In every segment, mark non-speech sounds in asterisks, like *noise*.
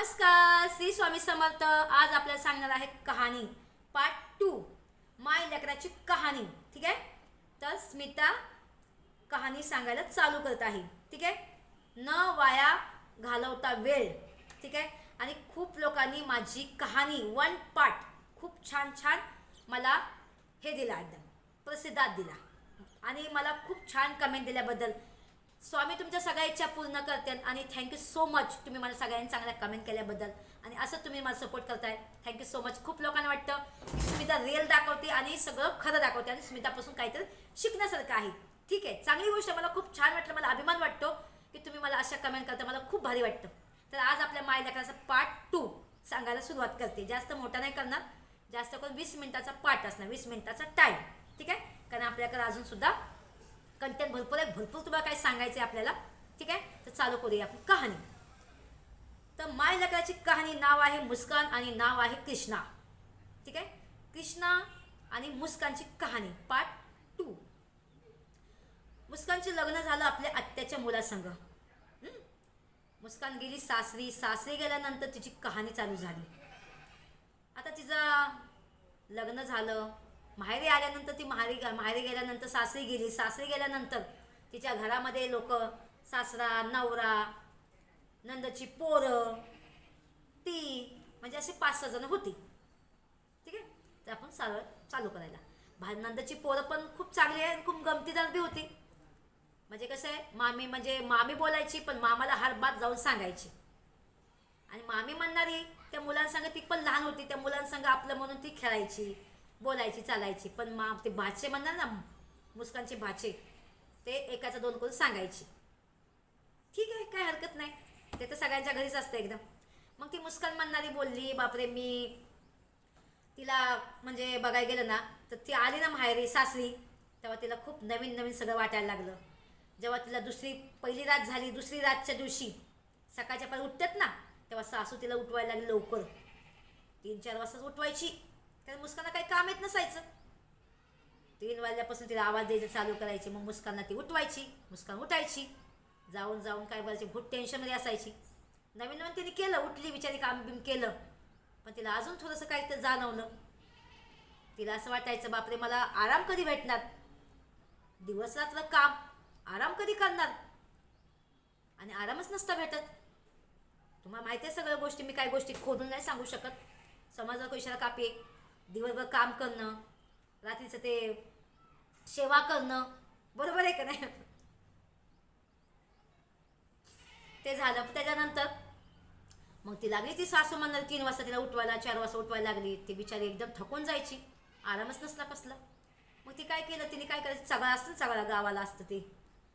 नमस्कार श्री स्वामी समर्थ. आज आपल्याला सांगणार आहे कहाणी पार्ट टू माय लेकराची कहाणी. ठीक आहे? तर स्मिता कहाणी सांगायला चालू करत आहे. ठीक आहे? न वाया घालवता वेळ. ठीक आहे? आणि खूप लोकांनी माझी कहाणी वन पार्ट खूप छान छान मला हे दिला एकदम. प्रसिद्धात दिला. आणि मला खूप छान कमेंट दिल्याबद्दल स्वामी तुमच्या सगळ्या इच्छा पूर्ण करते आणि थँक्यू सो मच तुम्ही मला सगळ्यांनी चांगल्या कमेंट केल्याबद्दल. आणि असं तुम्ही मला सपोर्ट करताय. थँक्यू सो मच खूप लोकांना वाटतं की स्मिता रिअल दाखवते आणि सगळं खरं दाखवते आणि स्मितापासून काहीतरी शिकण्यासारखं आहे. ठीक आहे चांगली गोष्ट आहे. मला खूप छान वाटलं मला अभिमान वाटतो की तुम्ही मला अशा कमेंट करता. मला खूप भारी वाटतं. तर आज आपल्या माय लेकराचा पार्ट टू सांगायला सुरुवात करते. जास्त मोठा नाही करणार. जास्त करून वीस मिनिटाचा पार्ट असणार. वीस मिनिटाचा टाईम ठीक आहे? कारण आपल्याकडे अजून सुद्धा कंटेंट भरपूर आहे. भरपूर तुम्हाला काही सांगायचं आहे आपल्याला? ठीक आहे? तर चालू करूया आपण. कहाणी. तर माय लग्नाची कहाणी नाव आहे मुस्कान आणि नाव आहे कृष्णा. ठीक आहे? कृष्णा आणि मुस्कानची कहाणी. पार्ट टू मुस्कानचे लग्न झालं आपल्या आत्याच्या मुलासंग. मुस्कान गेली सासरी. सासरी गेल्यानंतर तिची कहाणी चालू झाली. आता तिचं लग्न झालं. माहेरी आल्यानंतर ती माहेरी माहेरी गेल्यानंतर सासरी गेली. सासरी गेल्यानंतर तिच्या घरामध्ये लोक सासरा नवरा नंदची पोरं ती म्हणजे असे पाच सहा जण होती. ठीक आहे? तर आपण सरळ चालू करायला. भा नंदची पोरं पण खूप चांगली आहे आणि खूप गमतीदार बी होती. म्हणजे कसं आहे मामी म्हणजे मामी बोलायची पण मामाला हर बात जाऊन सांगायची. आणि मामी म्हणणारी त्या मुलांसंग ती पण लहान होती त्या मुलांसंग आपलं म्हणून ती खेळायची. बोलायची चालायची. पण मा ते भाचे म्हणणार ना मुस्कानचे भाचे ते एकाचा दोन करून सांगायची. ठीक आहे काय हरकत नाही. ते तर सगळ्यांच्या घरीच असतं एकदम. मग ती मुस्कान म्हणणारी बोलली बापरे मी तिला म्हणजे बघायला गेलं ना तर ती आली ना माहेरी सासरी तेव्हा तिला खूप नवीन नवीन सगळं वाटायला लागलं. जेव्हा तिला दुसरी पहिली रात झाली दुसरी रातच्या दिवशी सकाळच्या पण उठतात ना तेव्हा सासू तिला उठवायला लागली लवकर. तीन चार वाजताच उठवायची. कारण मुस्कानला काही काम येत नसायचं. तीन वाजल्यापासून तिला आवाज द्यायचा चालू करायची मग मुस्कानला ती उठवायची मुस्कान उठायची. जाऊन जाऊन काय बोलायची भूत टेन्शनमध्ये असायची. नवीन नवीन तिने केलं उठली बिचारी काम बिम केलं. पण तिला अजून थोडंसं काहीतरी जाणवलं. तिला असं वाटायचं बापरे मला आराम कधी भेटणार? दिवस रात्र काम. आराम कधी करणार? आणि आरामच नसता भेटत. तुम्हाला माहिती आहे सगळ्या गोष्टी मी काही गोष्टी खोदून नाही सांगू शकत. समाजाला इशारा कापी दिवसभर काम करणं रात्रीचं ते सेवा करणं बरोबर आहे का नाही? ते झालं. त्याच्यानंतर मग ती लागली ती सासू म्हणणार तीन वाजता तिला उठवायला चार वाजता उठवायला लागली. ती बिचारी एकदम थकून जायची. आरामच नसला कसला. मग ती काय केलं? तिने काय करायचं? चगाळ असतं ना चगाळा गावाला असतं ते.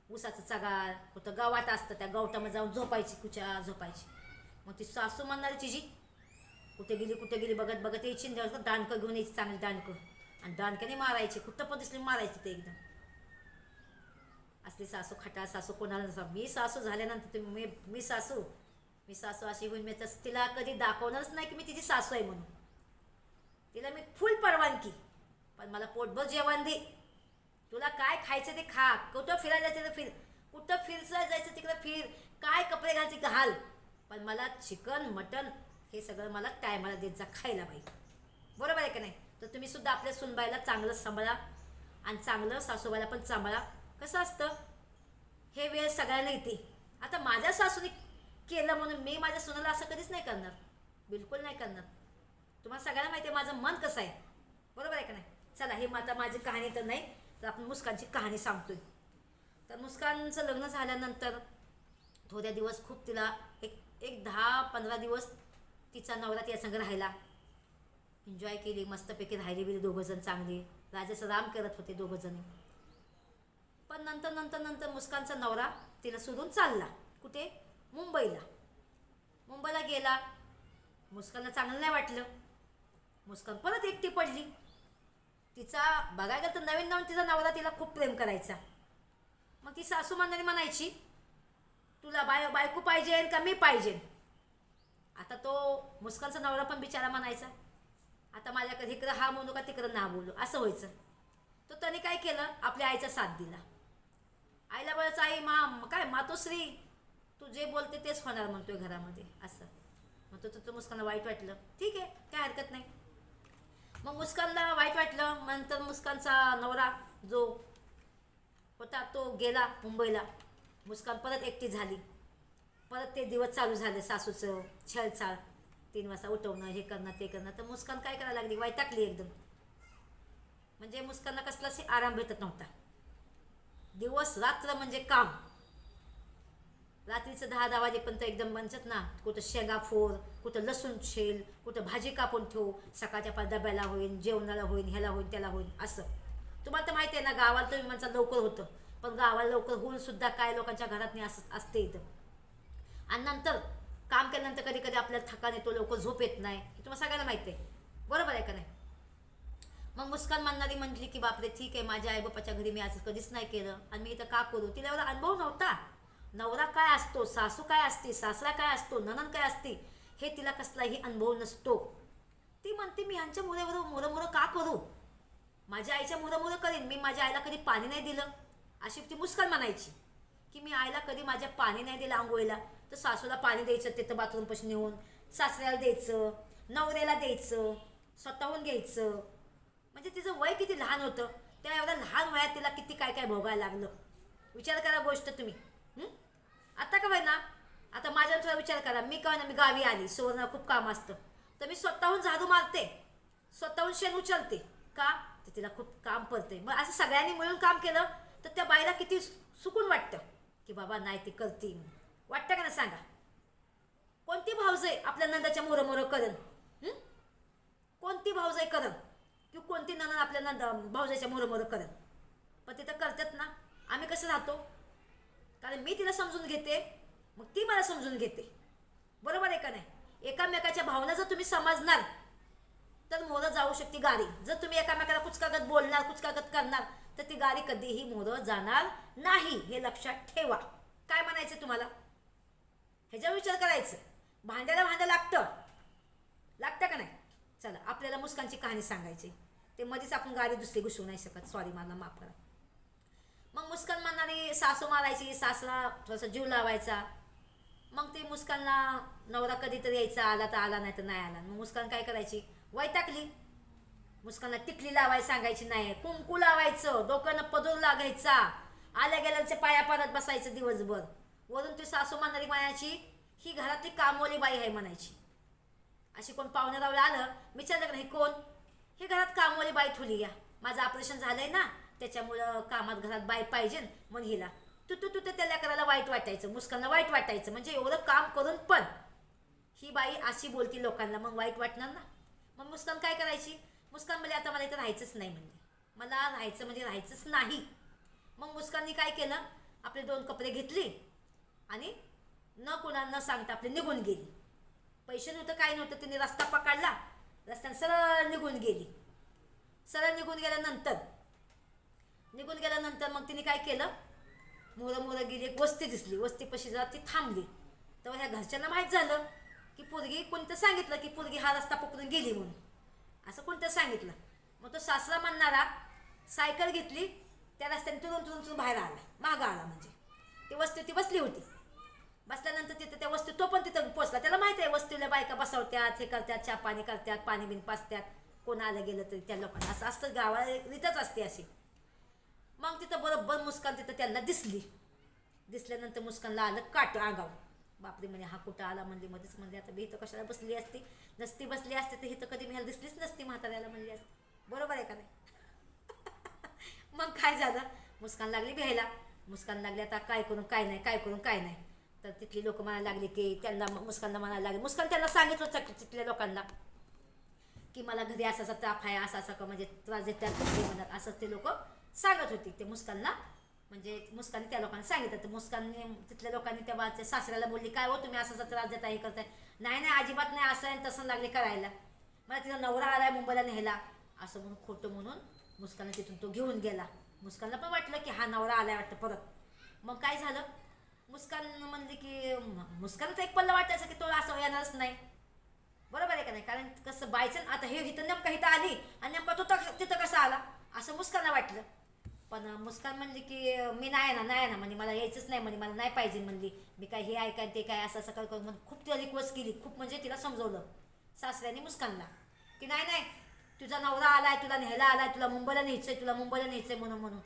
ऊसाचं चगाळ कुठं गावात असतं त्या गवटामध्ये जाऊन झोपायची कुच्या झोपायची. मग ती सासू म्हणणारी तिची कुठे गेली कुठे गेली बघत बघत यायची आणि दानकं घेऊन यायची चांगली दांडकं आणि दानकाने मारायची कुठं पण दिसली मारायची ते एकदम. असली सासू खटा सासू कोणाला नसा मी सासू झाल्यानंतर तुम्ही मी मी सासू मी सासू अशी होईल मी तसं तिला कधी दाखवणारच नाही की मी तिची सासू आहे म्हणून. तिला मी फुल परवानगी. पण मला पोटभर जेवण दे. तुला काय खायचं ते खा. कुठं फिरायला जायचं तर फिर. कुठं फिरसायला जायचं तिकडं फिर. काय कपडे घालायचे घाल. पण मला चिकन मटन हे सगळं मला टायमाला देत जा खायला पाहिजे बरोबर आहे का नाही? तर तुम्ही सुद्धा आपल्या सुनबाईला चांगलं सांभाळा आणि चांगलं सासूबाईला पण सांभाळा. कसं असतं? हे वेळ सगळ्यांना येते. आता माझ्या सासूने केलं म्हणून मी माझ्या सुनाला असं कधीच नाही करणार. बिलकुल नाही करणार. तुम्हाला सगळ्यांना माहिती आहे माझं मन कसं आहे. बरोबर आहे का नाही? चला हे आता माझी कहाणी तर नाही तर आपण मुस्कानची कहाणी सांगतोय. तर मुस्कानचं लग्न झाल्यानंतर थोड्या दिवस खूप तिला एक एक दहा पंधरा दिवस तिचा नवरा तिच्या संग राहिला. एन्जॉय केली मस्तपैकी राहिली बिली दोघंजण चांगली. राजाचं राम करत होते दोघंजण. पण नंतर नंतर नंतर मुस्कानचा नवरा तिला सोडून चालला. कुठे? मुंबईला. मुंबईला गेला. मुस्कानला चांगलं नाही वाटलं. मुस्कान परत एकटी पडली. तिचा बघायला तर नवीन नवीन तिचा नवरा तिला खूप प्रेम करायचा. मग ती सासू म्हणणारी म्हणायची तुला बाय बायको पाहिजे का मी पाहिजे आता तो मुस्कानचा नवरा पण बिचारा म्हणायचा आता माझ्याकडे इकडं हा म्हणू का तिकडं ना बोलू? असं व्हायचं. तर त्याने काय केलं? आपल्या आईचा साथ दिला. आईला बोलायचं आई मा काय मातोश्री? तू जे बोलते तेच होणार म्हणतोय घरामध्ये. असं. मग तो तो मुस्कानला वाईट वाटलं. ठीक आहे काय हरकत नाही. मग मुस्कानला वाईट वाटलं. नंतर मुस्कानचा नवरा जो होता तो गेला मुंबईला. मुस्कान परत एकटी झाली. परत ते दिवस चालू झाले सासूचं छळछाळ तीन वाजता उठवणं हे करणं ते करणं. तर मुस्कान काय करायला लागली? वैतागली एकदम. म्हणजे मुस्कानला कसलाच आराम भेटत नव्हता. दिवस रात्र म्हणजे काम. रात्रीचं दहा दहा वाजेपर्यंत एकदम म्हणतात ना कुठं शेंगा फोर कुठं लसूण छेल कुठं भाजी कापून ठेवू सकाळच्या पाच डब्याला होईल जेवणाला होईल ह्याला होईल त्याला होईल असं. तुम्हाला तर माहिती आहे ना गावाला तुम्ही म्हणता लवकर होतं. पण गावाला लवकर होऊन सुद्धा काय लोकांच्या घरात नाही असं असते इथं. आणि नंतर काम केल्यानंतर कधी कधी आपल्याला थकान येतो लवकर झोप येत नाही. हे तुम्हाला सगळ्यांना माहिती आहे. बरोबर आहे का नाही? मग मुस्कान मानणारी म्हटली की बापरे ठीक आहे माझ्या आईबापाच्या घरी मी असं कधीच नाही केलं आणि मी इथं का करू? तिला एवढा अनुभव नव्हता. नवरा काय असतो सासू काय असते सासरा काय असतो ननन काय असते हे तिला कसलाही अनुभव नसतो. ती म्हणते मी ह्यांच्या मुलाबरोबर मोरं मोरं का करू? माझ्या आईच्या मुलं मुलं करीन. मी माझ्या आईला कधी पाणी नाही दिलं. अशी ती मुस्कान म्हणायची की मी आईला कधी माझ्या पाणी नाही दिलं आंघोळीला तर सासूला पाणी द्यायचं तिथं बाथरूमपासून नेऊन. सासऱ्याला द्यायचं नवऱ्याला द्यायचं स्वतःहून घ्यायचं. म्हणजे तिचं वय किती लहान होतं त्या एवढ्या लहान वयात तिला किती काय काय भोगायला लागलं. विचार करा गोष्ट तुम्ही. आता का ना आता माझ्या थोडा विचार करा. मी काय ना मी गावी आली. सुवर्ण खूप काम असतं. तर मी स्वतःहून झाडू मारते. स्वतःहून शेण उचलते. का? तर तिला खूप काम पडते मग असं सगळ्यांनी मिळून काम केलं तर त्या बाईला किती सुकून वाटतं. की बाबा नाही ती करते. म्हणून वाटतं का ना सांगा? कोणती भावजय आपल्या नंदाच्या मोरं मोरं करण हं? कोणती भावजय करण किंवा कोणती ननद आपल्या नंदा भावजाच्या मोरं मोरं करण पण तिथं करतात ना. आम्ही कसं राहतो? कारण मी तिला समजून घेते मग ती मला समजून घेते. बरोबर आहे का नाही? एकामेकाच्या भावना जर तुम्ही समजणार तर मोरं जाऊ शकते गाडी जर तुम्ही एकामेकाला कुचकागत बोलणार कुचकागत करणार तर ती गाडी कधीही मोरं जाणार नाही हे लक्षात ठेवा. काय म्हणायचं तुम्हाला? ह्याच्यावर विचार करायचं. भांड्याला भांडं लागतं. लागतं का नाही? चला आपल्याला मुस्कांची कहाणी सांगायची. ते मध्येच आपण गाडी दुसरी घुसवू नाही शकत. सॉरी मला माफ करा. मग मुस्कान म्हणणारी सासू मारायची सासला थोडासा जीव लावायचा. मग ते मुस्कानला नवरा कधीतरी यायचा आला तर आला नाही तर नाही आला. मग मुस्कान काय करायची? वैताकली मुस्कानला टिकली लावायला सांगायची नाही. कुंकू लावायचं डोक्यानं पदूर लागायचा. आल्या गेल्याच्या पाया परत बसायचं दिवसभर. वरून ती सासू म्हणणारी म्हणायची ही घरातली कामवाली बाई आहे म्हणायची. अशी कोण पाहुणारावळ आलं विचारलं नाही कोण? हे घरात कामवाली बाई ठुली या. माझं ऑपरेशन झालंय ना त्याच्यामुळं कामात घरात बाई पाहिजे म्हणून हिला. तू तू तू तर त्याला करायला वाईट वाटायचं मुस्कानला वाईट वाटायचं म्हणजे एवढं काम करून पण. ही बाई अशी बोलती लोकांना मग वाईट वाटणार ना? मग मुस्कान काय करायची? मुस्कान म्हणजे आता मला इथं राहायचंच नाही म्हणजे मला राहायचं म्हणजे राहायचंच नाही. मग मुस्काननी काय केलं? आपले दोन कपडे घेतले आणि न कुणाला न सांगता आपली निघून गेली. पैसे नव्हतं काय नव्हतं तिने रस्ता पकडला. रस्त्याने सरळ निघून गेली. सरळ निघून गेल्यानंतर निघून गेल्यानंतर मग तिने काय केलं? मोरं मोरं गेली एक वस्ती दिसली. वस्तीपाशी जरा ती थांबली. तेव्हा ह्या घरच्यांना माहीत झालं की पोरगी कोणतं सांगितलं की पोरगी हा रस्ता पकडून गेली म्हणून. असं कोणतं सांगितलं? मग तो सासरा म्हणणारा सायकल घेतली त्या रस्त्याने तुरून तुरून तुरून बाहेर आला. मागं आला म्हणजे. ती वस्ती ती बसली होती. बसल्यानंतर तिथं त्या वस्तू तो पण तिथं पोचला. त्याला माहिती आहे वस्तीला बायका बसवत्यात हे करतात चहा पाणी करतात पाणी बिन पाचत्यात कोण आलं गेलं तरी त्या लोकांना असं असतं गावारीतच रीतच असते अशी. मग तिथं बरोबर मुस्कान तिथं त्यांना दिसली. दिसल्यानंतर मुस्कानला आलं काट आगाव बापरे म्हणे हा कुठं आला म्हणली मध्येच म्हणले आता मी इथं कशाला बसली असती? नसती बसली असते तर इथं कधी मी ह्याला दिसलीच नसती म्हाताऱ्याला म्हणली असती. बरोबर आहे का नाही? *laughs* मग काय झालं? मुस्कान लागली भ्यायला मुस्कान लागली आता काय करून काय नाही काय करून काय नाही. तर तिथली लोक म्हणायला लागली की त्यांना मुस्कानला म्हणायला लागले. मुस्कान त्यांना सांगितलं होतं तिथल्या लोकांना की मला घरी असा असा ताप आहे असा असा का म्हणजे त्रास देतात म्हणतात असं ते लोक सांगत होती. ते मुस्कानला म्हणजे मुस्कानने त्या लोकांना सांगितलं. तर मुस्कानने तिथल्या लोकांनी त्या बाच्या सासऱ्याला बोलली काय हो तुम्ही असं असा त्रास देता हे करताय? नाही नाही अजिबात नाही असं आहे तसं लागले करायला. मला तिचा नवरा आलाय मुंबईला नेला असं म्हणून खोटं म्हणून मुस्कानला तिथून तो घेऊन गेला. मुस्कानला पण वाटलं की हा नवरा आलाय वाटतं परत. मग काय झालं? मुस्कान म्हणले की मुस्कान तर एक पल्ला वाटायचं की तो असं येणारच नाही. बरोबर आहे का नाही? कारण कसं बायचं आता हे इथं नेमका इथं आली आणि नेमका तो तिथं कसा आला? असं मुस्कानला वाटलं. पण मुस्कान म्हणली की मी नाही ना नाही ना म्हणजे मला यायचंच नाही म्हणे मला नाही पाहिजे म्हणली. मी काय हे ऐकाय ते काय असं असं काय करून म्हणून खूप तिला रिक्वेस्ट केली. खूप म्हणजे तिला समजवलं. सासऱ्याने मुस्कानला की नाही नाही तुझा नवरा आलाय तुला न्यायला आलाय तुला मुंबईला न्यायचंय तुला मुंबईला न्यायचंय म्हणून म्हणून.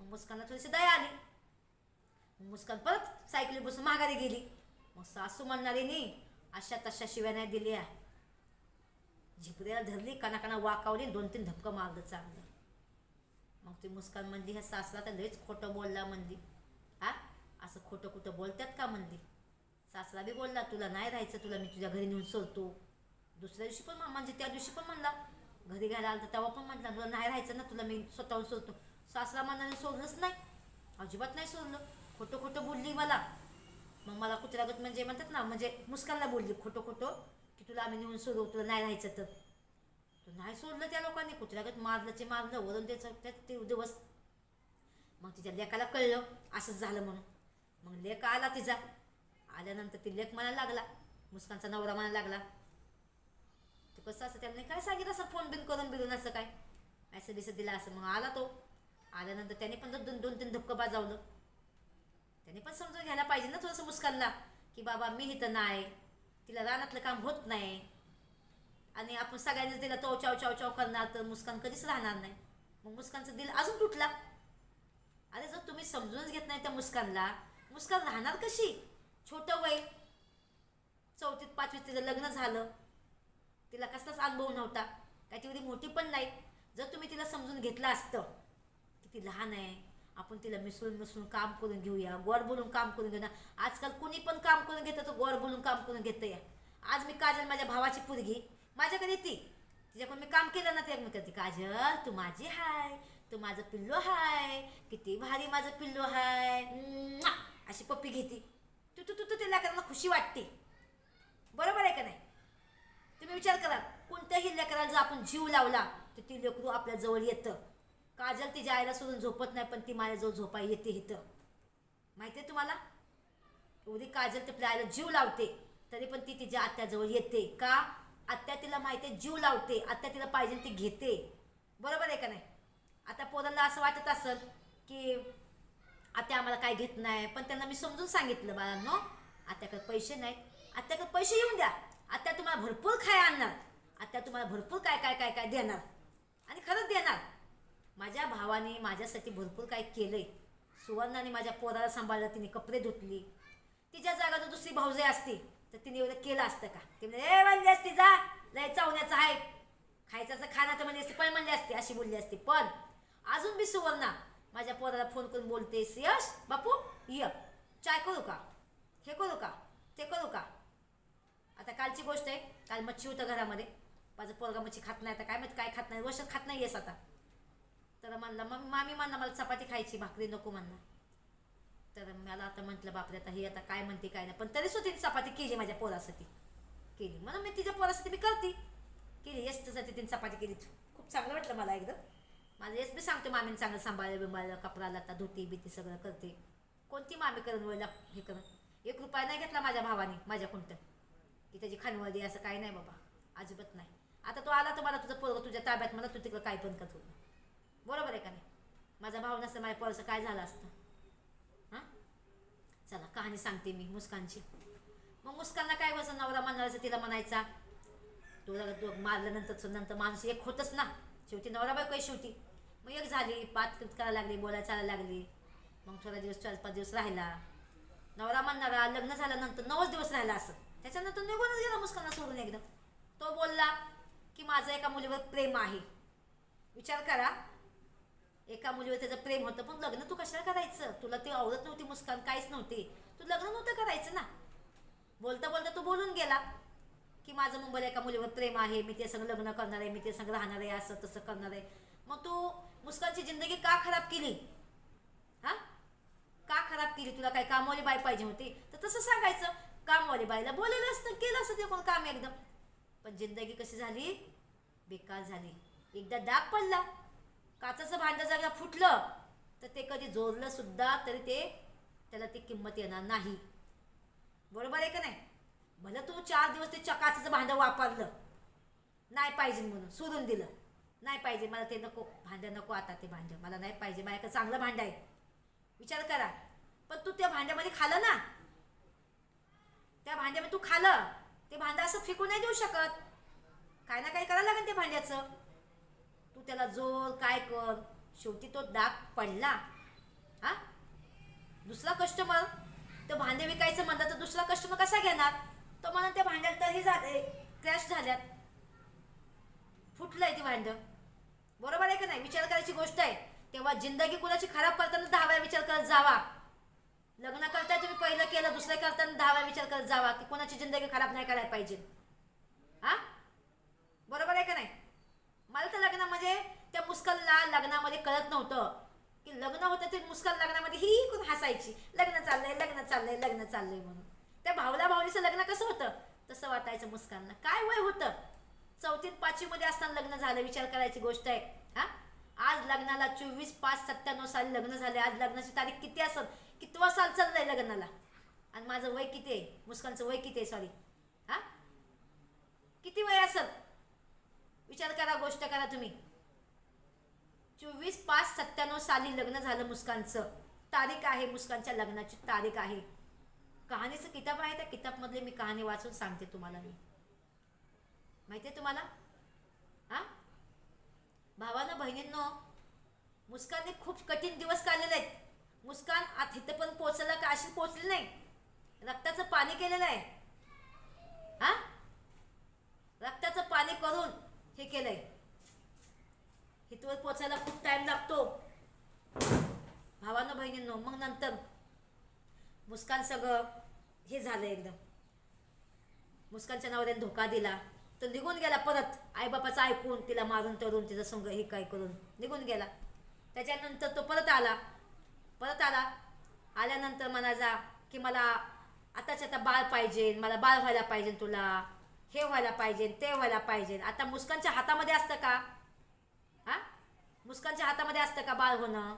मुस्कानला थोडीशी दया आली. मुस्कान परत सायकली बसून माघारी गेली. मग सासू म्हणणारी नी अशा तशा शिव्या नाही दिल्या. झिपऱ्याला धरली कानाकाना वाकावली दोन तीन धपकं मारलं चांगलं. मग ती मुस्कान म्हणली ह्या सासरा तर लईच खोटं बोलला म्हणली. हा असं खोटं कुठं बोलतात का? म्हणली. सासरा बी बोलला तुला नाही राहायचं तुला मी तुझ्या घरी नेऊन सोडतो. दुसऱ्या दिवशी पण म्हणजे त्या दिवशी पण म्हणला. घरी घ्यायला आलं तर तेव्हा पण म्हटलं तुला नाही राहायचं ना तुला मी स्वतःहून सोडतो. सासरा मनाने सोडलंच नाही. अजिबात नाही सोडलं. खोटं खोटं बोलली मला. मग मला कुत्र्यागत म्हणजे म्हणतात ना म्हणजे मुस्कानला बोलली खोटं खोटं की तुला आम्ही नेऊन सोडू तुला नाही राहायचं तर. तो नाही सोडलं त्या लोकांनी कुत्र्यागत मारलं ते मारलं वरून त्याचं त्या ते दिवस. मग तिच्या लेकाला कळलं असंच झालं म्हणून. मग लेक आला तिचा. आल्यानंतर ती लेख म्हणायला लागला. मुस्कानचा नवरा म्हणायला लागला. ते कसं असं त्यांनी काय सांगितलं असं फोन बिन करून बिरून असं काय? असं बिसं दिला असं. मग आला तो. आल्यानंतर त्याने पण दोन दोन तीन धपकं बाजावलं. त्याने पण समजून घ्यायला पाहिजे ना थोडंसं मुस्कानला की बाबा मी इथं नाही तिला रानातलं काम होत नाही. आणि आपण सगळ्यांनीच तिला तो चाव चाव चाव करणार तर मुस्कान कधीच राहणार नाही. मग मुस्कानचं दिल अजून तुटला. अरे जर तुम्ही समजूनच घेत नाही त्या मुस्कानला मुस्कान राहणार कशी? छोटं वय. चौथीत पाचवीत तिचं लग्न झालं. तिला कसलाच अनुभव नव्हता. काय ती मोठी पण नाही. जर तुम्ही तिला समजून घेतलं असतं की ती लहान आहे आपण तिला मिसळून मिसळून काम करून घेऊया गोड बोलून काम करून घेऊया आजकाल कुणी पण काम करून घेतं तर गोड बोलून काम करून घेतं या. आज मी काजल माझ्या भावाची पुरगी माझ्याकडे येते. तिच्याकडून मी काम केलं ना ते मी करते काजल तू माझी हाय तू माझं पिल्लो हाय किती भारी माझं पिल्लो हाय. अशी पप्पी घेते. तू तू तू तू तिला करायला खुशी वाटते. बरोबर आहे का नाही? तुम्ही विचार करा कोणत्याही लेकराला जर आपण जीव लावला तर ती लेकरू आपल्या जवळ येतं. काजल तिच्या आईला सोडून झोपत नाही पण ती माझ्याजवळ झोपा येते इथं. माहिती आहे तुम्हाला? एवढी काजल आपल्या आईला जीव लावते तरी पण ती तिच्या आत्याजवळ येते. का? आत्या तिला माहिती आहे जीव लावते. आत्या तिला पाहिजे ती घेते. बरोबर आहे का नाही? आता पोरांना असं वाटत असेल की आत्या आम्हाला काय घेत नाही पण त्यांना मी समजून सांगितलं बाळांनो आत्याकडे पैसे नाहीत. आत्याकडे पैसे येऊन द्या. आत्या तुम्हाला भरपूर खाय आणणार. आत्या तुम्हाला भरपूर काय काय काय काय देणार. आणि खरंच देणार. माझ्या भावाने माझ्यासाठी भरपूर काय केलंय. सुवर्णाने माझ्या पोराला सांभाळलं तिने कपडे धुतली. तिच्या जागा जर दुसरी भाऊजे असती तर तिने एवढं केलं असतं का? ती म्हणजे ए म्हणली असती जा लय चावण्याचं आहे. खायचं असं खाना तर म्हणली असती पण म्हणली असते अशी बोलली असती. पण अजून मी सुवर्णा माझ्या पोराला फोन करून बोलते यश बापू य. चाय करू का? हे करू का? ते करू का? आता कालची गोष्ट आहे काल मच्छी होतं घरामध्ये. माझं पोरगा मच्छी खात नाही आता काय माहिती काय खात नाही वर्ष खात नाही येस आता. तर म्हणला मग मामी म्हणला मला चपाती खायची भाकरी नको म्हणला. तर मला आता म्हटलं बापरे आता ही आता काय म्हणते काय नाही. पण तरी सुद्धा तिने चपाती केली माझ्या पोरासाठी. केली. म्हणून मी तिच्या पोरासाठी मी करते. केली. यशसाठी तिने चपाती केली. खूप चांगलं वाटलं मला एकदम. माझं येस बी सांगतो मामीने चांगलं सांभाळलं बिंबाळलं कपडा लता धुती बिती सगळं करते. कोणती मामी करून वळला हे करण एक रुपया नाही घेतला माझ्या भावाने माझ्या कोणतं की त्याची खानवळी असं काही नाही बाबा. अजिबात नाही. आता तो आला तर मला तुझं पोरं तुझ्या ताब्यात मला तू तिकडं काय पण करत बरोबर आहे का नाही? माझा भाव नसतं माझ्या पोराचं काय झालं असतं? हां? चला कहाणी सांगते मी मुस्कानची. मग मुस्कानला काय बसं नवरा म्हणायचं तिला म्हणायचा तुला तो मारल्यानंतर नंतर माणूस एक होतच ना. शेवटी नवरा बायको काही शेवटी. मग एक झाली पात करायला लागली बोलायला चालायला लागली. मग थोडा दिवस चार पाच दिवस राहिला. नवरा म्हणणारा लग्न झाल्यानंतर नऊच दिवस राहिला असं. त्याच्यानंतर निघूनच गेला मुस्कानला सोडून एकदम तो बोलला की माझं एका मुलीवर प्रेम आहे. विचार करा एका मुलीवर त्याचं प्रेम होतं. पण लग्न तू कशाला करायचं? तुला ती आवडत नव्हती मुस्कान काहीच नव्हती. तू लग्न नव्हतं करायचं ना. बोलता बोलता तू बोलून गेला की माझं मुंबईला एका मुलीवर प्रेम आहे मी ते संग लग्न करणार आहे मी ते संग राहणार आहे असं तसं करणार आहे. मग तू मुस्कानची जिंदगी का खराब केली? हां? का खराब केली? तुला काय कामवाली बाई पाहिजे होती? तर तसं सांगायचं. कामवाली बाईला बोलेलं असतं केलं असतं ते कोण काम एकदम. पण जिंदगी कशी झाली? बेकार झाली. एकदा डाग पडला. काचाचं भांडं जागा फुटलं तर ते कधी जोडलं सुद्धा तरी ते त्याला ती किंमत येणार नाही. बरोबर आहे का नाही? भलं तू चार दिवस ते चकाचं भांडं वापरलं. नाही पाहिजे म्हणून सोडून दिलं. नाही पाहिजे मला ते नको भांडं नको आता ते भांडं. मला नाही पाहिजे माझ्याकडे चांगलं भांडं आहे. विचार करा. पण तू त्या भांड्यामध्ये खालं ना? त्या भांड्यामध्ये तू खालं ते भांडं असं फेकून नाही देऊ शकत. काय ना काही करायला लागेल ते भांड्याचं. त्याला जोर काय कर. शेवटी तो डाग पडला. हा? दुसरा कस्टमर तर भांडे विकायचं म्हणलं तर दुसरा कस्टमर कसा घेणार? तो म्हणा त्या भांड्यात तरी झाले क्रॅश झाल्यात. फुटलंय ती भांडं. बरोबर आहे का नाही? विचार करायची गोष्ट आहे. तेव्हा जिंदगी कुणाची खराब करताना दहा वेळा विचार करत जावा. लग्न करताय तुम्ही पहिलं केलं दुसरं करताना दहा वेळा विचार करत जावा की कोणाची जिंदगी खराब नाही करायला पाहिजे. हा? बरोबर आहे का नाही? मला तर लग्नामध्ये त्या मुस्कलला लग्नामध्ये कळत नव्हतं. की लग्न होतं ते मुस्कल लग्नामध्ये ही कोण हसायची? लग्न चाललंय लग्न चाललंय लग्न चाललंय म्हणून. त्या भावला भावलीचं लग्न कसं होतं? तसं वाटायचं मुस्कांना काय वय होतं? चौथीत पाचवीमध्ये असताना लग्न झालं विचार करायची गोष्ट आहे. हा? आज लग्नाला चोवीस पाच सत्त्याण्णव साली लग्न झाले आज लग्नाची तारीख किती असेल? कितवा साल चाललंय लग्नाला? आणि माझं वय किती आहे? मुस्कानचं वय किती आहे? सॉरी हा? किती वय असेल? विचार करा गोष्ट करा तुम्ही. चोवीस पाच सत्त्याण्णव साली लग्न झालं मुस्कानचं. तारीख आहे मुस्कानच्या लग्नाची तारीख आहे. कहाणीचं किताब आहे त्या किताबमधले मी कहाणी वाचून सांगते तुम्हाला मी. माहिती आहे तुम्हाला? हा? भावानं बहिणींनो मुस्कानने खूप कठीण दिवस काढलेले आहेत. मुस्कान आता इथं पण पोचला का? अशी पोचली नाही. रक्ताचं पाणी केलेलं आहे. हा? रक्ताचं पाणी करून हे केलंय. हितवर पोचायला खूप टाइम लागतो. भावानं बहिणींनो मग नंतर मुस्कान सगळं हे झालं एकदम. मुस्कानच्या नवऱ्याने धोका दिला. तो निघून गेला परत. आईबापाचं ऐकून तिला मारून तरून तिचं संग हे काय करून निघून गेला. त्याच्यानंतर तो परत आला. परत आला. आल्यानंतर म्हणायचा की मला आताच्या आता बाळ पाहिजे. मला बाळ व्हायला पाहिजे तुला. हे व्हायला पाहिजे ते व्हायला पाहिजे. आता मुस्कानच्या हातामध्ये असतं का? हा? मुस्कानच्या हातामध्ये असतं का बाळ होणं?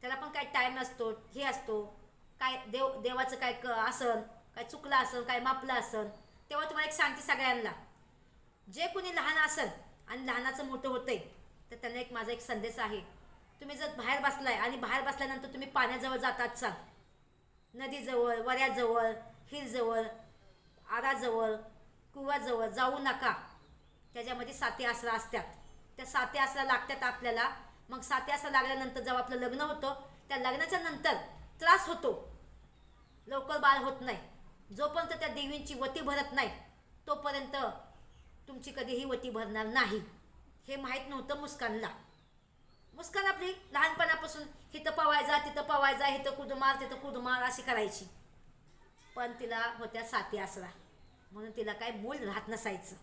त्याला पण काय टाईम नसतो हे असतो. काय देव देवाचं काय क असन काय चुकलं असन काय मापलं असन तेव्हा तुम्हाला एक सांगते सगळ्यांना. जे कोणी लहान असन आणि लहानाचं मोठं होतंय तर त्यांना एक माझा एक संदेश आहे. तुम्ही जर बाहेर बसलाय आणि बाहेर बसल्यानंतर तुम्ही पाण्याजवळ जातात सांग नदीजवळ वऱ्याजवळ हिरजवळ आराजवळ कुवाजवळ जाऊ नका. त्याच्यामध्ये साते आसरा असतात. त्या साते आसरा लागतात आपल्याला. मग साते आसरा लागल्यानंतर जेव्हा आपलं लग्न होतं त्या लग्नाच्या नंतर त्रास होतो. लवकर बाळ होत नाही. जोपर्यंत त्या देवींची वती भरत नाही तोपर्यंत तुमची कधीही वती भरणार नाही. हे माहीत नव्हतं मुस्कानला. मुस्कान आपली लहानपणापासून हिथं पवायचा तिथं पवायचा हिथं कुदमार तिथं कुदमार अशी करायची. पण तिला होत्या साती आसरा. म्हणून तिला काय मूल राहत नसायचं.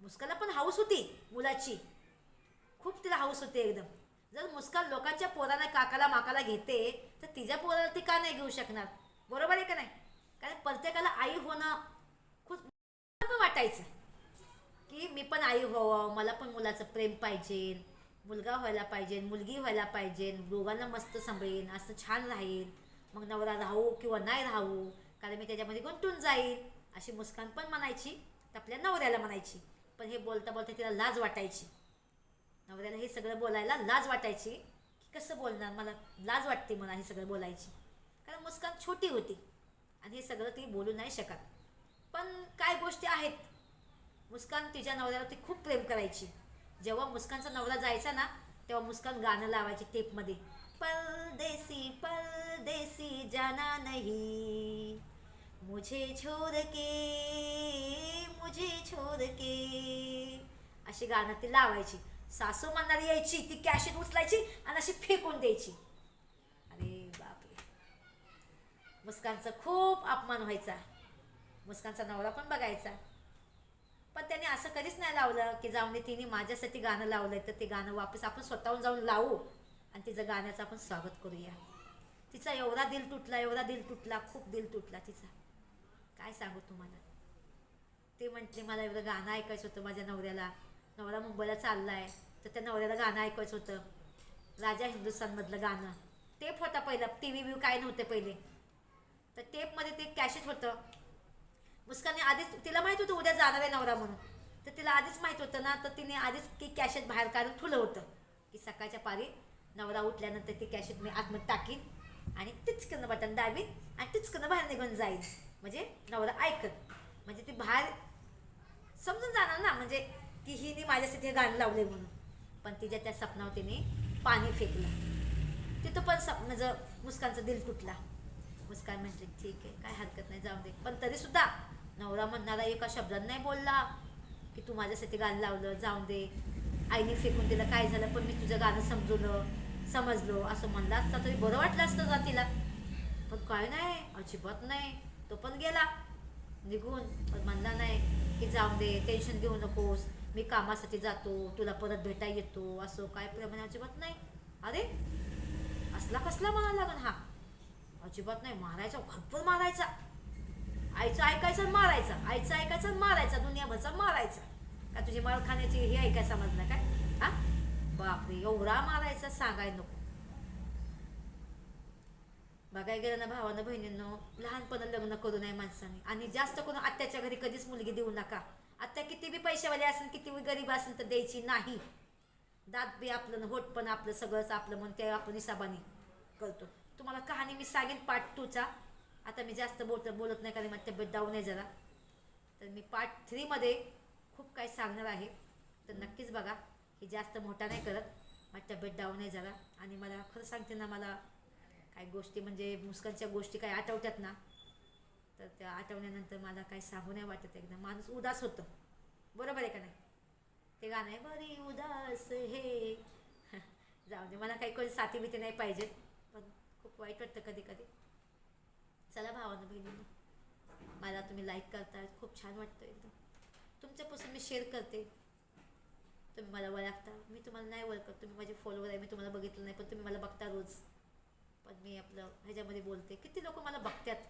मुस्काला पण हाऊस होती मुलाची. खूप तिला हाऊस होते एकदम. जर मुस्कान लोकांच्या पोराला काकाला माकाला घेते तर तिच्या पोराला ती का नाही घेऊ शकणार? बरोबर आहे का नाही? कारण प्रत्येकाला आई होणं खूप पण वाटायचं. की मी पण आई व्हावं मला पण मुलाचं प्रेम पाहिजे मुलगा व्हायला पाहिजे मुलगी व्हायला पाहिजे दोघांना मस्त सांभळेन असं छान राहील मग नवरा राहू किंवा नाही राहू कारण मी त्याच्यामध्ये गुंतून जाईल अशी मुस्कान पण म्हणायची तर आपल्या नवऱ्याला म्हणायची पण हे बोलता बोलता तिला लाज वाटायची. नवऱ्याला हे सगळं बोलायला लाज वाटायची की कसं बोलणार मला लाज वाटते मला हे सगळं बोलायची. कारण मुस्कान छोटी होती आणि हे सगळं ती बोलू नाही शकत. पण काय गोष्टी आहेत? मुस्कान तिच्या नवऱ्यावरती खूप प्रेम करायची. जेव्हा मुस्कानचा नवरा जायचा ना तेव्हा मुस्कान गाणं लावायची टेपमध्ये परदेसी परदेसी जाना नाही. मुझे छोड़ के मुझे छोड़ के. अशी गाणं ती लावायची. सासू म्हणणारी यायची. ती कॅशेट उचलायची आणि अशी फेकून द्यायची. अरे बापरे. मुस्कानचा खूप अपमान व्हायचा. मुस्कानचा नवरा पण बघायचा. पण त्याने असं कधीच नाही लावलं की जाऊन तिने माझ्यासाठी गाणं लावलंय तर ते गाणं वापस आपण स्वतःहून जाऊन लावू आणि तिचं गाण्याचं आपण स्वागत करूया. तिचा एवढा दिल तुटला एवढा दिल तुटला खूप दिल तुटला तिचा. काय सांगू तुम्हाला? ते म्हटले मला एवढं गाणं ऐकायचं होतं माझ्या नवऱ्याला. नवरा मुंबईला चालला आहे तर त्या नवऱ्याला गाणं ऐकायचं होतं. राजा हिंदुस्थानमधलं गाणं. टेप होता पहिला टी व्ही व्ह्यू काय नव्हते पहिले. तर टेपमध्ये ते कॅशेट होतं. मुस्काने आधीच तिला माहीत होतं उद्या जाणार आहे नवरा म्हणून. तर तिला आधीच माहीत होतं ना तर तिने आधीच की कॅशेट बाहेर काढून ठुलं होतं. की सकाळच्या पारी नवरा उठल्यानंतर ती कॅशेट मी आतमध्ये टाकीन आणि तिचकनं बटन दाबीन आणि तिचकनं बाहेर निघून जाईल म्हणजे नवरा ऐकत. म्हणजे ती बाहेर समजून जाणार ना म्हणजे की हिने माझ्यासाठी हे गाणं लावले म्हणून. पण तिच्या त्या सपनावर तिने पाणी फेकलं. तिथं पण सप म्हणजे मुस्कानचं दिल तुटला. मुस्कान म्हटले ठीक आहे काय हरकत नाही जाऊ दे. पण तरी सुद्धा नवरा म्हणणारा एका शब्दात नाही बोलला की तू माझ्यासाठी गाणं लावलं जाऊ दे. आईने फेकून दिलं काय झालं पण मी तुझं गाणं समजवलं समजलो. असं म्हणलं असता तरी बरं वाटलं असतं जा तिला पण काय नाही अजिबात नाही. तो पण गेला. निघून. पण म्हणला नाही की जाऊ दे टेन्शन घेऊ नकोस. मी कामासाठी जातो तुला परत भेटा येतो असं काय प्रमाणे अजिबात नाही. अरे असला कसला म्हणायला लागण हा. अजिबात नाही मारायचा भरपूर मारायचा. आईचं ऐकायचं मारायचा. आईचं ऐकायचं मारायचा दुनियाभरचा मारायचा. का तुझी माळ खाण्याची हे ऐकायचं समजलं काय? हा? बापरे एवढा मारायचा सांगाय नको. बघायला गेलं ना भावानं बहिणींनो लहानपणा लग्न करू नये माणसाने. आणि जास्त करून आत्याच्या घरी कधीच मुलगी देऊ नका. आत्या किती बी पैशावाली असेल किती बी गरीब असेल तर द्यायची नाही. दात बी आपलं होट पण आपलं सगळंच आपलं म्हणून ते आपण हिसाबाने करतो. तुम्हाला कहाणी मी सांगेन पार्ट टूचा आता मी जास्त बोलत बोलत नाही कारण माझी तब्येत डाऊन आहे जरा. तर मी पार्ट थ्रीमध्ये खूप काही सांगणार आहे. तर नक्कीच बघा हे जास्त मोठा नाही करत. माझी तब्येत डाऊन आहे जरा. आणि मला खरं सांगते ना मला काही गोष्टी म्हणजे मुस्कानच्या गोष्टी काही आठवतात ना तर त्या आठवल्यानंतर मला काही सांगू नाही वाटत एकदम माणूस उदास होतं. बरोबर आहे का नाही? ते गाणं आहे बरी उदास हे. *laughs* जाऊ दे मला काही कोणी साथी बिती नाही पाहिजेत पण खूप वाईट वाटतं कधी कधी. चला भावानं बहिणीनं. मला तुम्ही लाईक करता खूप छान वाटतं एकदम. तुमच्यापासून मी शेअर करते. तुम्ही मला ओळखता. मी तुम्हाला नाही ओळखत. तुम्ही माझे फॉलोवर आहे मी तुम्हाला बघितलं नाही पण तुम्ही मला बघता रोज. पण मी आपलं ह्याच्यामध्ये बोलते. किती लोक मला बघतात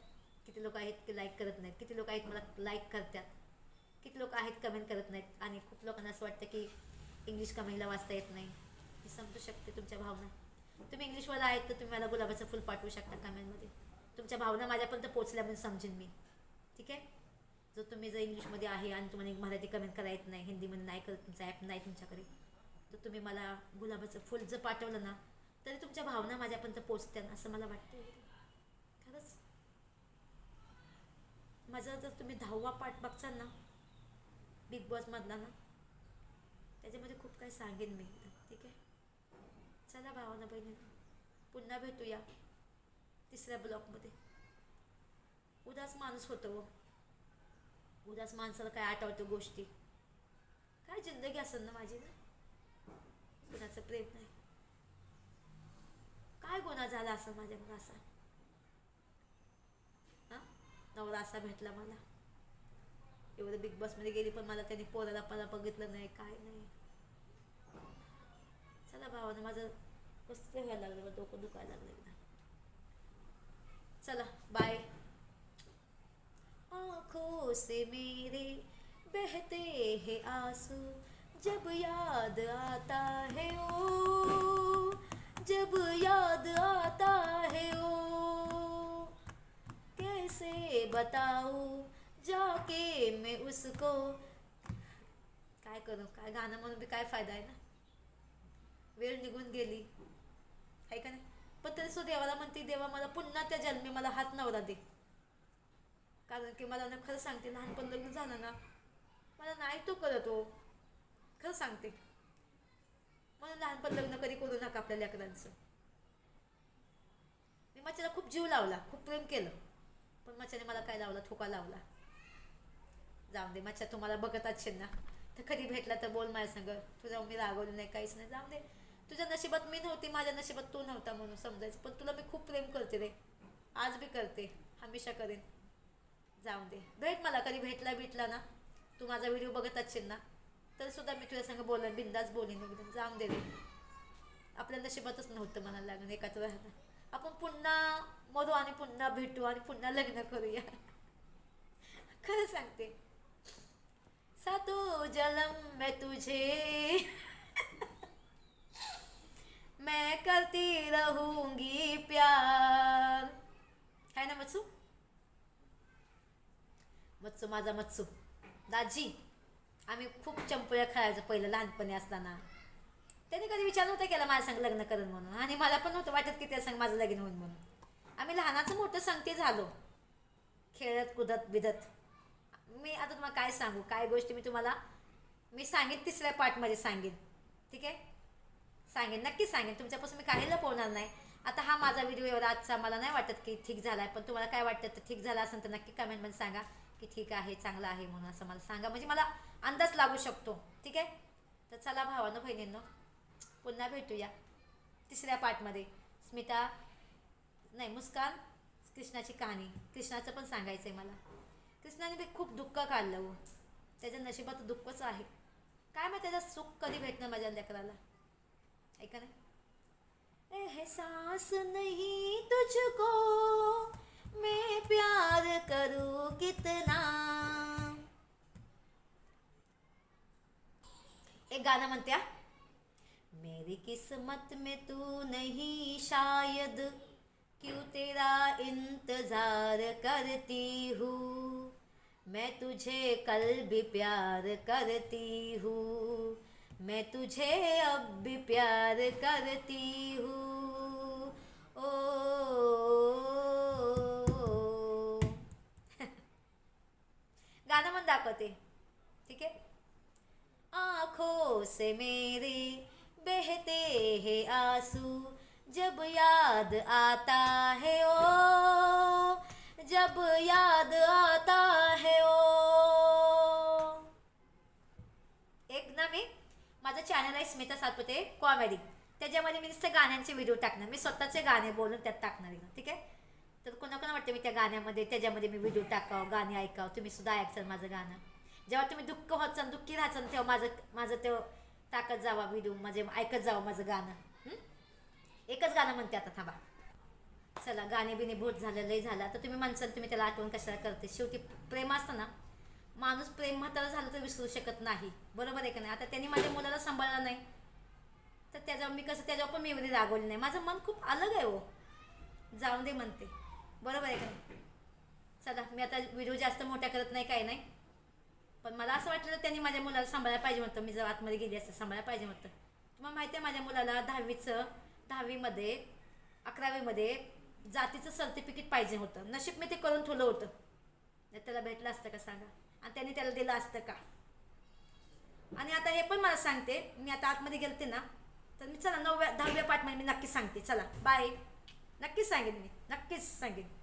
किती लोक आहेत की लाईक करत नाहीत. किती लोक आहेत मला लाईक करतात किती लोक आहेत कमेंट करत नाहीत. आणि खूप लोकांना असं वाटतं की इंग्लिश कमेंटला वाचता येत नाही. मी समजू शकते तुमच्या भावना. तुम्ही इंग्लिशवाला आहेत तर तुम्ही मला गुलाबाचं फुल पाठवू शकता कमेंटमध्ये तुमच्या भावना माझ्यापर्यंत पोचल्या म्हणून समजेन मी. ठीक आहे? जर तुम्ही जर इंग्लिशमध्ये आहे आणि तुम्हाला मराठी कमेंट करा येत नाही हिंदीमध्ये नाही करत तुमचा ॲप नाही तुमच्याकडे तर तुम्ही मला गुलाबाचं फुल जर पाठवलं ना तरी तुमच्या भावना माझ्यापर्यंत पोचत्या असं मला वाटतं खरंच. माझा जर तुम्ही दहावा पाठ बघचाल ना बिग बॉसमधला ना त्याच्यामध्ये खूप काही सांगेन मी ठीक आहे? चला भावना बहिणी पुन्हा भेटूया तिसऱ्या ब्लॉकमध्ये. उदास माणूस होतो व उदास माणसाला काय आठवतं गोष्टी. काय जिंदगी असेल ना माझी ना? कुणाचं प्रेम नाही. काय गुन्हा झाला असं माझ्यावर असा हा? नवरा असा भेटला मला. एवढं बिग बॉसमध्ये गेली पण मला त्यांनी पोराला परा बघितलं नाही काय नाही. चला भावानं माझं कसं व्हायला लागलं डोकं दुखायला लागलं एकदा. चला बाय आँखों से मेरे बहते हैं आंसू जब याद आता है ओ। जब याद आता है ओ कैसे बताऊ जाके मैं उसको। काय करू? काय गाणं म्हणून बी काय फायदा आहे ना? वेळ निघून गेली. आहे का नाही? पण तरी सो देवाला म्हणते देवा मला पुन्हा त्या जन्मी मला हात नवरा दे. कारण की मला ना खरं सांगते लहानपण लग्न झालं ना मला नाही तो करत हो खरं सांगते. म्हणून लहानपण लग्न कधी करू नका आपल्या लेकरांचं. मी मच्छाला खूप जीव लावला खूप प्रेम केलं. पण मच्छाने मला काय लावला? थोका लावला. जाऊ दे मच्छा तुम्हाला बघत असेल ना. तर कधी भेटला तर बोल माझ्या संग. तुझ्या मी रागवली नाही काहीच नाही. जाऊ दे. तुझ्या नशिबात मी नव्हती माझ्या नशिबात तू नव्हता म्हणून समजायचं. पण तुला मी खूप प्रेम करते रे. आज बी करते हमेशा करेन. जाऊ दे. भेट मला कधी भेटला भेटला ना. तू माझा व्हिडिओ बघत असेल ना. तर सुद्धा मी तुझ्या संग बोलेन बिंदास बोलीन एकदम जाऊन दे आपल्या नशिबातच नव्हतं मला लागणं एकाच राहणं आपण पुन्हा मरू आणि पुन्हा भेटू आणि पुन्हा लग्न करूया. खरं सांगते. सातू जलम मैं तुझे. मैं करती रहूंगी प्यार. है ना मत्सू? मत्सू माझा मत्सू. दाजी. आम्ही खूप चंपळ्या खेळायचो पहिलं लहानपणी असताना. त्याने कधी विचार नव्हता केला माझ्या संग लग्न करून म्हणून. आणि मला पण नव्हतं वाटत की त्या संग माझं लग्न होईल म्हणून. आम्ही लहानाचं मोठं संगती झालो. खेळत कुदत बिदत. मी आता तुम्हाला काय सांगू? काय गोष्टी मी तुम्हाला मी सांगेन तिसऱ्या पार्टमध्ये सांगेन. ठीक आहे? सांगेन नक्की सांगेन. तुमच्यापासून मी काही लपवणार नाही. आता हा माझा व्हिडिओ एवढा आजचा. मला नाही वाटत की ठीक झाला आहे पण तुम्हाला काय वाटतं? तर ठीक झाला असेल तर नक्की कमेंटमध्ये सांगा. की ठीक आहे चांगलं आहे म्हणून असं मला सांगा. म्हणजे मला अंदाज लागू शकतो. ठीक आहे? तर चला भावानं बहिणींनो पुन्हा भेटूया तिसऱ्या पार्टमध्ये स्मिता नाही मुस्कान कृष्णाची कहाणी. कृष्णाचं पण सांगायचं आहे मला. कृष्णाने बी खूप दुःख काढलं हो. त्याच्या नशिबात दुःखच आहे. काय मग त्याचं सुख कधी भेटणार माझ्या लेकराला? ऐका नाही एहसास नहीं तुझको. मैं प्यार करूँ कितना? एक गाणं म्हणत्या मेरी किस्मत में तू नहीं शायद, क्यों तेरा इंतज़ार करती हूँ? मैं तुझे कल भी प्यार करती हूँ। मैं तुझे अब भी प्यार करती हूँ। गाणं म्हणून दाखवते. ठीक आहे? आंखों से मेरे बहते हैं आंसू जब याद आता है ओ जब याद आता है ओ। एक ना मी माझं चॅनल आहे स्मिता सातपुते कॉमेडी त्याच्यामध्ये मी नुसतं गाण्यांचे व्हिडिओ टाकणार. मी स्वतःचे गाणे बोलून त्यात टाकणार आहे. ठीक आहे? तर कोणाकोणा वाटतं मी त्या गाण्यामध्ये त्याच्यामध्ये मी व्हिडिओ टाकावं गाणे ऐकावं? तुम्ही सुद्धा ऐकचाल माझं गाणं. जेव्हा तुम्ही दुःख होत दुःखी राहायचं तेव्हा माझं माझं ते टाकत जावा व्हिडिओ माझे ऐकत जावं माझं गाणं. एकच गाणं म्हणते आता थांबा. चला गाणे बिने भोट झालं लय झालं. तर तुम्ही म्हणसाल तुम्ही त्याला आठवण कशाला करते? शेवटी प्रेम असतं ना माणूस प्रेम म्हातारा झालं तर विसरू शकत नाही. बरोबर आहे का नाही? आता त्यांनी माझ्या मुलाला सांभाळलं नाही. तर त्याच्यावर मी कसं त्याच्यावर पण मेमरी रागवली नाही. माझं मन खूप अलग आहे हो. जाऊन दे म्हणते. बरोबर आहे का नाही? चला मी आता व्हिडिओ जास्त मोठ्या करत नाही काय नाही. पण मला असं वाटलं त्यांनी माझ्या मुलाला सांभाळायला पाहिजे होतं मी जर आतमध्ये गेली असं सांभाळायला पाहिजे होतं तुम्हाला माहिती आहे माझ्या मुलाला दहावीचं दहावीमध्ये अकरावीमध्ये जातीचं सर्टिफिकेट पाहिजे होतं. नशीब मी ते करून ठेवलं होतं. नाही त्याला भेटलं असतं का सांगा? आणि त्यांनी त्याला दिलं असतं का? आणि आता हे पण मला सांगते. मी आता आतमध्ये गेलते ना तर मी चला नवव्या दहाव्या पाठमध्ये मी नक्की सांगते. चला बाय नक्कीच सांगेन मी. नक्कीच सांगेन.